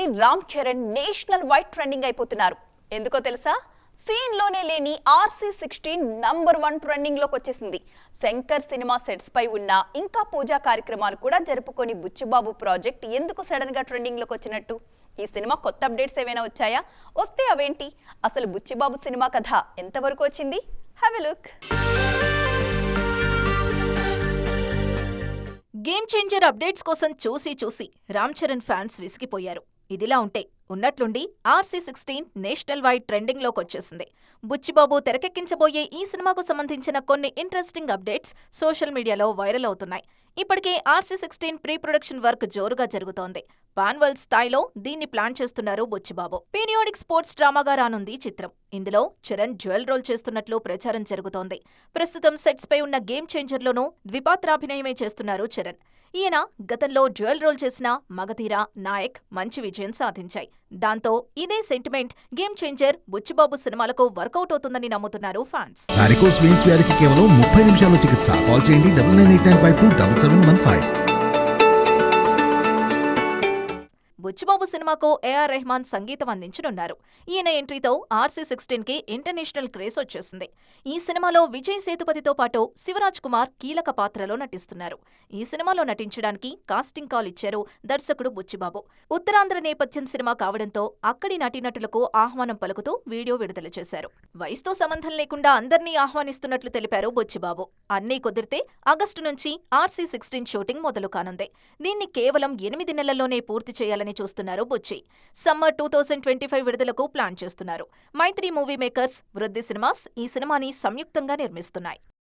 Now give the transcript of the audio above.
నుండి Ram Charan national wide trending అయిపోతున్నారు. ఎందుకో తెలుసా? సీన్లోనే లేని ఆర్సీ సిక్స్టీన్ నంబర్ వన్ ట్రెండింగ్లోకి వచ్చేసింది. శంకర్ సినిమా సెట్స్ పై ఉన్న ఇంకా పూజా కార్యక్రమాలు కూడా జరుపుకొని బుచ్చిబాబు ప్రాజెక్ట్ ఎందుకు సడన్గా ట్రెండింగ్లోకి వచ్చినట్టు? ఈ సినిమా కొత్త అప్డేట్స్ ఏమైనా వచ్చాయా? వస్తే అవేంటి? అసలు బుచ్చిబాబు సినిమా కథ ఎంతవరకు వచ్చింది? Have a look Game Changer updates కోసం చూసి చూసి రామ్ చరణ్ ఫ్యాన్స్ విసిగిపోయారు. ఇదిలా ఉంటే ఉన్నట్లుండి ఆర్సీ సిక్స్టీన్ నేషనల్ వైడ్ ట్రెండింగ్లోకి వచ్చేసింది బుచ్చిబాబు తెరకెక్కించబోయే ఈ సినిమాకు సంబంధించిన కొన్ని interesting updates social media viral అవుతున్నాయి. ఇప్పటికే RC sixteen pre production work జోరుగా జరుగుతోంది. పాన్వల్ స్థాయిలో దీన్ని ప్లాన్ చేస్తున్నారు బుచ్చిబాబు. పీరియాడిక్ స్పోర్ట్స్ డ్రామాగా రానుంది చిత్రం. ఇందులో చరణ్ జ్యువెల్ రోల్ చేస్తున్నట్లు ప్రచారం జరుగుతోంది. ప్రస్తుతం సెట్స్ పై ఉన్న గేమ్ చేంజర్లోనూ ద్విపాత్రాభినయమే చేస్తున్నారు చరణ్. ఈయన గతంలో జ్యువెల్ రోల్ చేసిన మగధీర నాయక్ మంచి విజయం సాధించాయి. దాంతో ఇదే సెంటిమెంట్ గేమ్ చేంజర్ బుచ్చిబాబు సినిమాలకు వర్కౌట్ అవుతుందని నమ్ముతున్నారు ఫ్యాన్స్. కేవలం ముప్పై నిమిషాల్లో చికిత్స. కాల్ చేయండి బుచ్చిబాబు సినిమాకు ఏఆర్ రెహమాన్ సంగీతం అందించనున్నారు. ఈయన ఎంట్రీతో ఆర్సీ సిక్స్టీన్కి ఇంటర్నేషనల్ క్రేజ్ వచ్చేసింది. ఈ సినిమాలో విజయ్ సేతుపతితో పాటు శివరాజ్ కుమార్ కీలక పాత్రలో నటిస్తున్నారు. ఈ సినిమాలో నటించడానికి కాస్టింగ్ కాల్ ఇచ్చారు దర్శకుడు బుచ్చిబాబు. ఉత్తరాంధ్ర నేపథ్యం సినిమా కావడంతో అక్కడి నటీనటులకు ఆహ్వానం పలుకుతూ వీడియో విడుదల చేశారు. వయసుతో సంబంధం లేకుండా అందర్నీ ఆహ్వానిస్తున్నట్లు తెలిపారు బుచ్చిబాబు. అన్నీ కుదిరితే ఆగస్టు నుంచి ఆర్సీ సిక్స్టీన్ షూటింగ్ మొదలు కానుంది. దీన్ని కేవలం ఎనిమిది నెలల్లోనే పూర్తి చేయాలని చేయాలని చూస్తున్నారు Buchi summer two thousand twenty five విడుదలకు ప్లాన్ చేస్తున్నారు. Mythri Movie Makers Vriddhi Cinemas ఈ సినిమాని సంయుక్తంగా నిర్మిస్తున్నాయి.